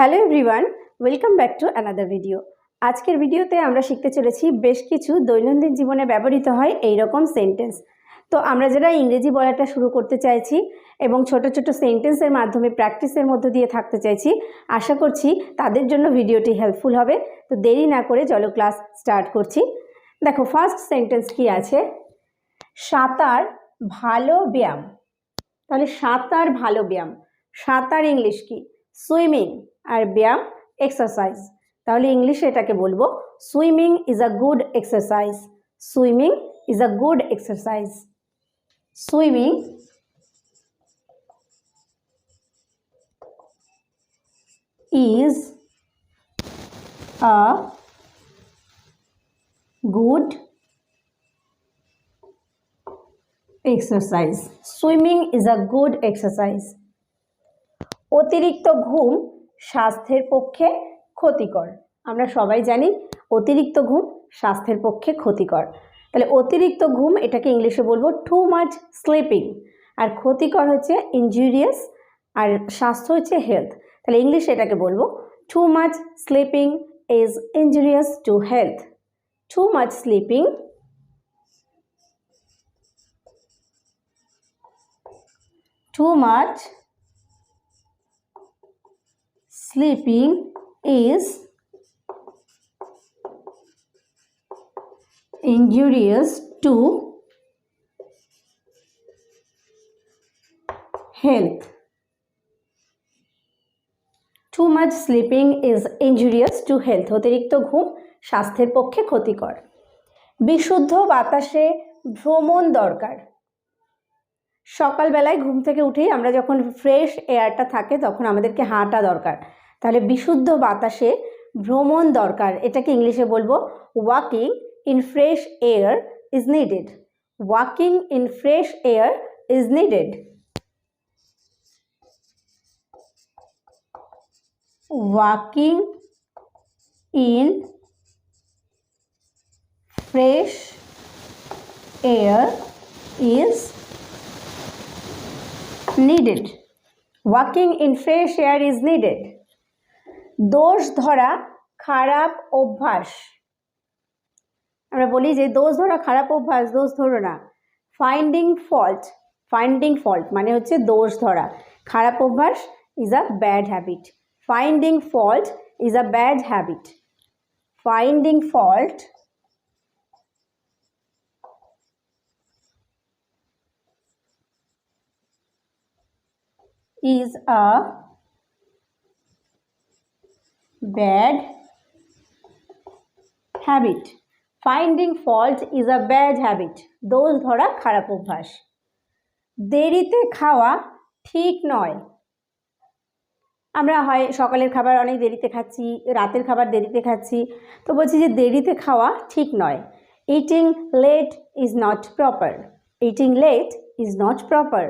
Hello everyone, welcome back to another video. আজকের ভিডিওতে আমরা শিখতে চলেছি বেশ কিছু দৈনন্দিন জীবনে ব্যবহৃত হয় এই রকম সেন্টেন্স তো আমরা যারা ইংরেজি বলাটা শুরু করতে চাইছি এবং ছোট ছোট সেন্টেন্সের মাধ্যমে প্র্যাকটিসের মধ্য দিয়ে থাকতে চাইছি, আশা করছি তাদের জন্য ভিডিওটি হেল্পফুল হবে। তো দেরি না করে চলো ক্লাস স্টার্ট করছি। দেখো ফার্স্ট সেন্টেন্স কি আছে? সাঁতার ভালো ব্যায়াম। তাহলে সাঁতার ভালো ব্যায়াম। সাঁতার ইংলিশ কি? সুইমিং আর ব্যায়াম এক্সারসাইজ তাহলে ইংলিশে এটাকে বলব, swimming is a good exercise swimming is a good exercise swimming is a good exercise swimming is a good exercise অতিরিক্ত ঘুম স্বাস্থ্যের পক্ষে ক্ষতিকর। আমরা সবাই জানি অতিরিক্ত ঘুম স্বাস্থ্যের পক্ষে ক্ষতিকর। তাহলে অতিরিক্ত ঘুম, এটাকে ইংলিশে বলব টু মাচ স্লিপিং আর ক্ষতিকর হচ্ছে ইনজুরিয়াস আর স্বাস্থ্য হচ্ছে হেলথ তাহলে ইংলিশে এটাকে বলব too much sleeping is injurious to health too much sleeping too much sleeping is injurious to health. Too much sleeping is injurious to health অতিরিক্ত ঘুম স্বাস্থ্যের পক্ষে ক্ষতিকর। বিশুদ্ধ বাতাসে ভ্রমণ দরকার। সকালবেলায় ঘুম থেকে উঠেই আমরা যখন ফ্রেশ এয়ারটা থাকে তখন আমাদেরকে হাঁটা দরকার। তাহলে বিশুদ্ধ বাতাসে ভ্রমণ দরকার। এটাকে ইংলিশে বলব walking in fresh air is needed walking in fresh air is needed walking in fresh air is needed walking in fresh air is needed দোষ ধরা খারাপ অভ্যাস। আমরা বলি যে দোষ ধরা খারাপ অভ্যাস, দোষ ধরো না। ফাইন্ডিং ফল্ট ফাইন্ডিং ফল্ট মানে হচ্ছে দোষ ধরা। খারাপ অভ্যাস is a bad habit finding fault is a bad habit finding fault is a bad habit. Finding fault is a bad habit. দোষ ধরা খারাপ অভ্যাস। দেরিতে খাওয়া ঠিক নয়। আমরা হয় সকালের খাবার অনেক দেরিতে খাচ্ছি, রাতের খাবার দেরিতে খাচ্ছি, তো বলছি যে দেরিতে খাওয়া ঠিক নয়। Eating late is not proper eating late is not proper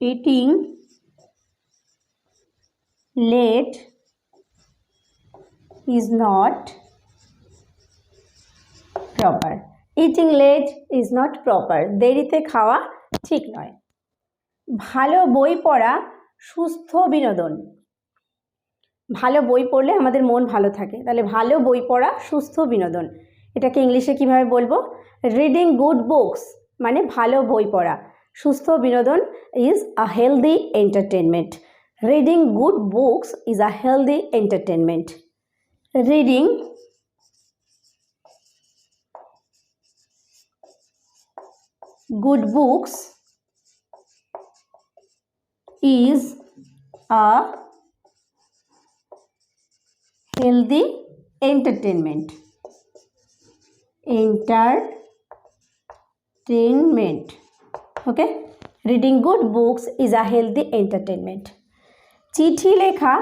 eating late is not proper eating late is not proper দেরিতে খাওয়া ঠিক নয়। ভালো বই পড়া, সুস্থ বিনোদন। ভালো বই পড়লে আমাদের মন ভালো থাকে। তাহলে ভালো বই পড়া, সুস্থ বিনোদন। এটাকে ইংলিশে কীভাবে বলব? রিডিং গুড বুকস মানে ভালো বই পড়া। সুস্থ বিনোদন is a healthy entertainment Reading good books is a healthy entertainment. Reading good books is a healthy entertainment. Entertainment. Okay. Reading good books is a healthy entertainment. চিঠি লেখা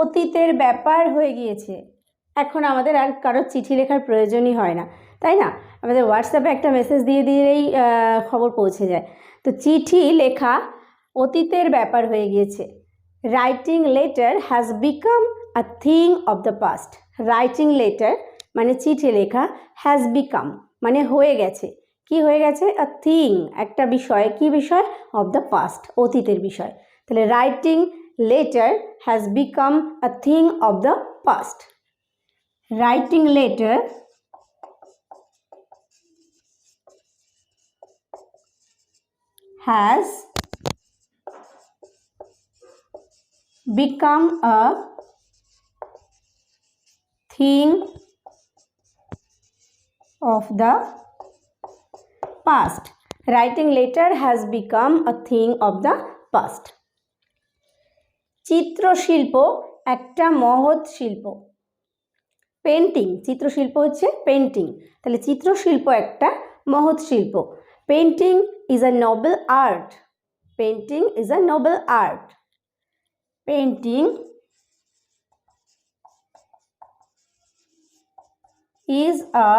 অতীতের ব্যাপার হয়ে গিয়েছে। এখন আমাদের আর কারোর চিঠি লেখার প্রয়োজনই হয় না, তাই না? আমাদের হোয়াটসঅ্যাপে একটা মেসেজ দিয়ে দিলেই খবর পৌঁছে যায়। তো চিঠি লেখা অতীতের ব্যাপার হয়ে গিয়েছে। Writing letter has become a thing of the past writing letter মানে চিঠি লেখা হ্যাজ বিকাম মানে হয়ে গেছে। কি হয়ে গেছে? আ থিং একটা বিষয়। কি বিষয়? অফ দ্য পাস্ট অতীতের বিষয়। তাহলে writing later has become a thing of the past. Writing letter has become a thing of the past. Writing letter has become a thing of the past. চিত্রশিল্প, একটা মহৎ শিল্প। পেন্টিং চিত্রশিল্প হচ্ছে painting তাহলে চিত্রশিল্প একটা মহৎ শিল্প। Painting is a noble art painting is a noble art painting is a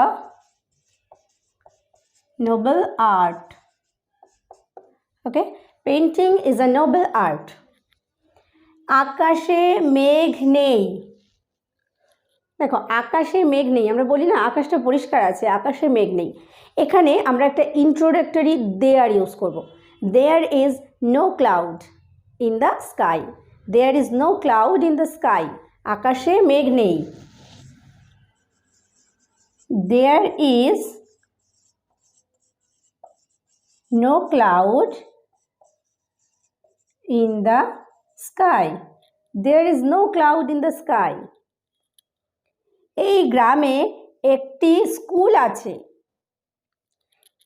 noble art okay painting is a noble art আকাশে মেঘ নেই। দেখো, আকাশে মেঘ নেই, আমরা বলি না আকাশটা পরিষ্কার আছে, আকাশে মেঘ নেই। এখানে আমরা একটা ইন্ট্রোডাক্টরি দেয়ার ইউজ করব। There is no cloud in the sky there is no cloud in the sky আকাশে মেঘ নেই। There is no cloud in the sky there is no cloud in the sky এই গ্রামে একটি school আছে।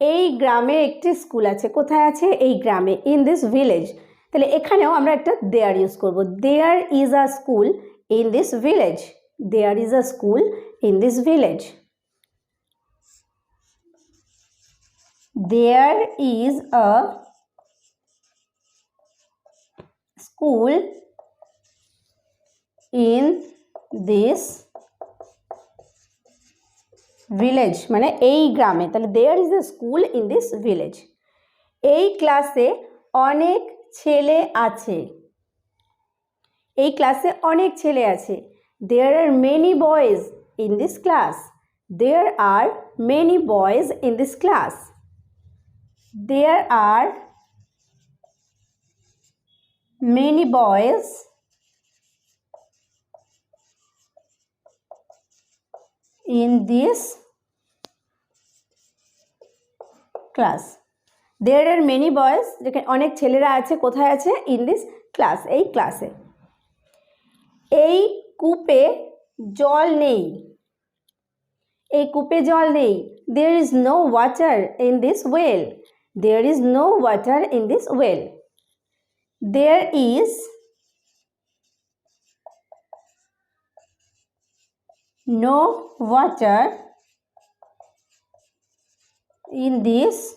এই গ্রামে একটি স্কুল আছে। কোথায় আছে? এই গ্রামে ইন দিস ভিলেজ তাহলে এখানেও আমরা একটা দেয়ার ইউজ করব। There is a school in this village there is a school in this village there is a school in this village মানে এই গ্রামে। তাহলে there is a school in this village এই ক্লাসে অনেক ছেলে আছে। এই ক্লাসে অনেক ছেলে আছে। There are many boys in this class there are many boys in this class there are many boys in this class there are many boys যেখানে অনেক ছেলেরা আছে, কোথায় আছে? ইন দিস ক্লাস এই ক্লাসে এই কূপে জল নেই। এই কূপে জল নেই। There is no water in this well there is no water in this well there is no water in this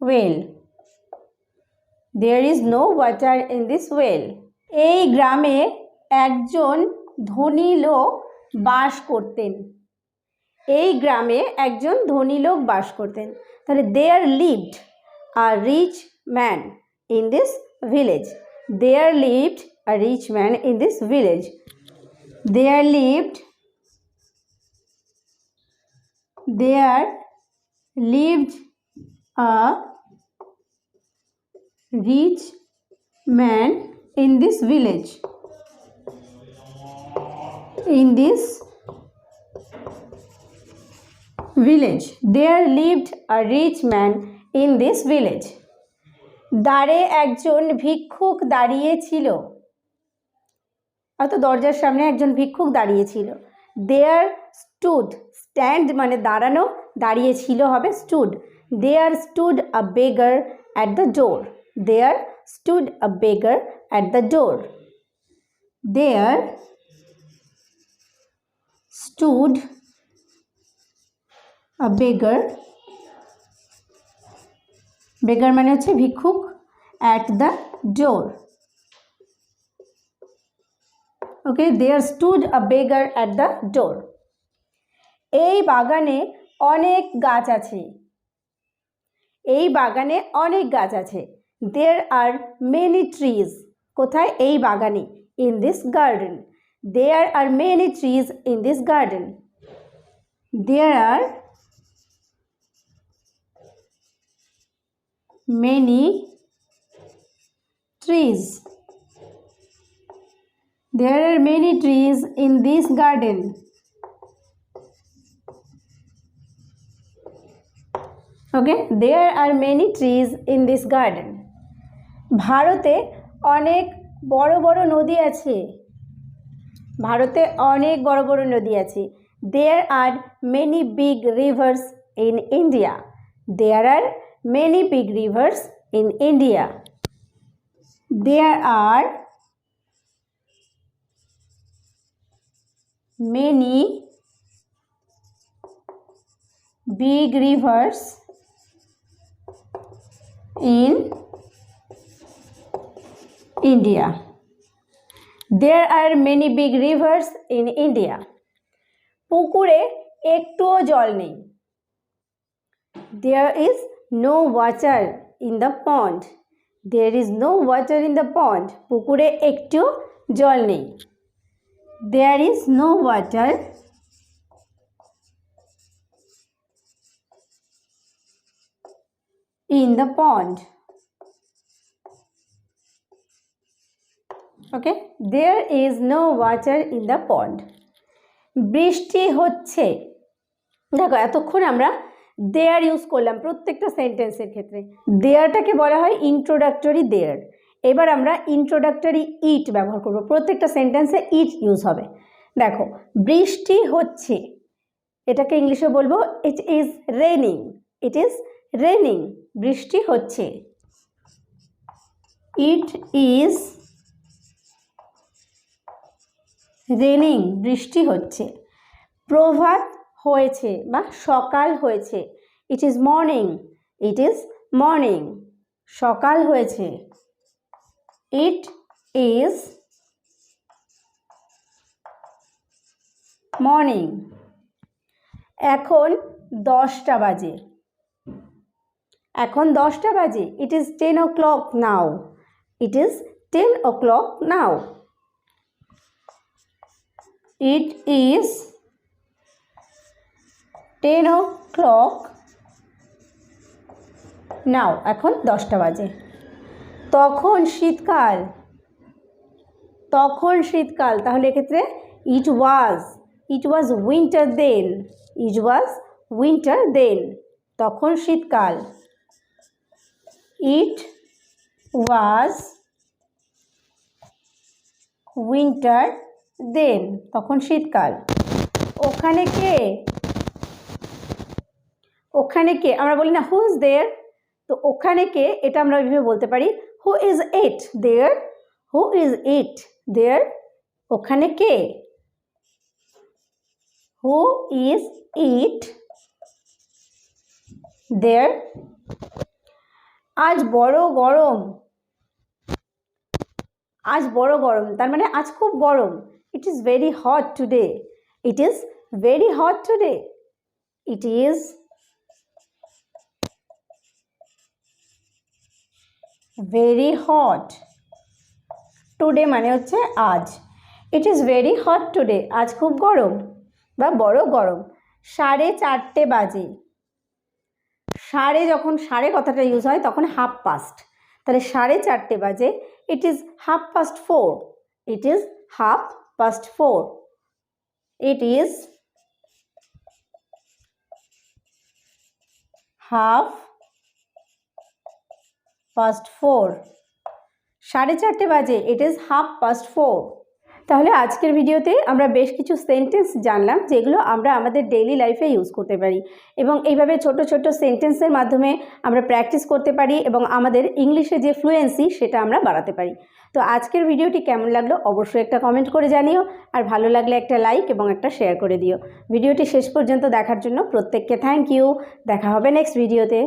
well. There is no water in this well. এই গ্রামে একজন ধনী লোক বাস করতেন। এই গ্রামে একজন ধনী লোক বাস করতেন। তাহলে there lived a rich man in this village. There lived a rich man in this village. There lived there lived a rich man in this village. In this village, there lived a rich man in this village. দ্বারে একজন ভিক্ষুক দাঁড়িয়ে ছিল হয়তো দরজার সামনে একজন ভিক্ষুক দাঁড়িয়েছিল। দেয়ার স্টুড স্ট্যান্ড মানে দাঁড়ানো দাঁড়িয়ে ছিল হবে stood there stood a beggar at the door there stood a beggar at the door there stood a beggar beggar মানে হচ্ছে ভিক্ষুক। At the door okay there stood a beggar at the door এই বাগানে অনেক গাছ আছে। এই বাগানে অনেক গাছ আছে। দেয়ার আর মেনি ট্রিজ কোথায়? এই বাগানে। In this garden there are many trees in this garden there are many trees there are many trees in this garden okay there are many trees in this garden ভারতে অনেক বড় বড় নদী আছে ভারতে অনেক বড় বড় নদী আছে there are many big rivers in India there are many big rivers in India there are many big rivers in India. There are many big rivers in India. পুকুরে একটুও জল নেই there is no water in the pond there is no water in the pond পুকুরে একটু জল নেই there is no water in the pond okay there is no water in the pond বৃষ্টি হচ্ছে দেখো এতক্ষণ আমরা দেয়ার ইউজ করলাম প্রত্যেকটা সেন্টেন্সের ক্ষেত্রে। দেয়ারটাকে বলা হয় ইন্ট্রোডাক্টরি দেয়ার এবার আমরা ইন্ট্রোডাক্টরি ইট ব্যবহার করব। প্রত্যেকটা সেন্টেন্সে ইট ইউজ হবে। দেখো, বৃষ্টি হচ্ছে। এটাকে ইংলিশে বলব it is raining it is raining বৃষ্টি হচ্ছে। ইট ইজ রেনিং বৃষ্টি হচ্ছে। প্রভাত হয়েছে বা সকাল হয়েছে। It is morning it is morning সকাল হয়েছে। ইট ইজ মর্নিং এখন দশটা বাজে। এখন দশটা বাজে। It is ten o'clock now it is ten o'clock now it is ten o'clock. Now, এখন দশটা বাজে। তখন শীতকাল। তখন শীতকাল, তাহলে এক্ষেত্রে ইট ওয়াজ ইট ওয়াজ উইন্টার দেন ইট ওয়াজ উইন্টার দেন তখন শীতকাল। ইট ওয়াজ উইন্টার দেন তখন শীতকাল। ওখানে কে? ওখানে কে? আমরা বলি না হু ইজ দেয়ার তো ওখানে কে? এটা আমরা ওইভাবে বলতে পারি। Who is it there who is it দেয়ার ওখানে কে? হু ইজ ইট দেয়ার আজ বড় গরম। আজ বড় গরম। তার মানে আজ খুব গরম। It is very hot today it is very hot today it is very hot today মানে হচ্ছে আজ। It is very hot today আজ খুব গরম বা বড় গরম। সাড়ে চারটে বাজে। সাড়ে যখন, সাড়ে কথাটা ইউজ হয় তখন হাফ পাস্ট তাহলে সাড়ে চারটে বাজে। It is half past four it is half past four it is half past four সাড়ে চারটে বাজে it is half past four তাহলে আজকের ভিডিওতে আমরা বেশ কিছু সেন্টেন্স জানলাম, যেগুলো আমরা আমাদের ডেইলি লাইফে ইউজ করতে পারি। এবং এইভাবে ছোট ছোট সেন্টেন্সের মাধ্যমে আমরা প্র্যাকটিস করতে পারি এবং আমাদের ইংলিশে যে ফ্লুয়েন্সি সেটা আমরা বাড়াতে পারি। তো আজকের ভিডিওটি কেমন লাগল অবশ্যই একটা কমেন্ট করে জানিও, আর ভালো লাগলে একটা লাইক এবং একটা শেয়ার করে দিও। ভিডিওটি শেষ পর্যন্ত দেখার জন্য প্রত্যেককে থ্যাংক ইউ দেখা হবে নেক্সট ভিডিওতে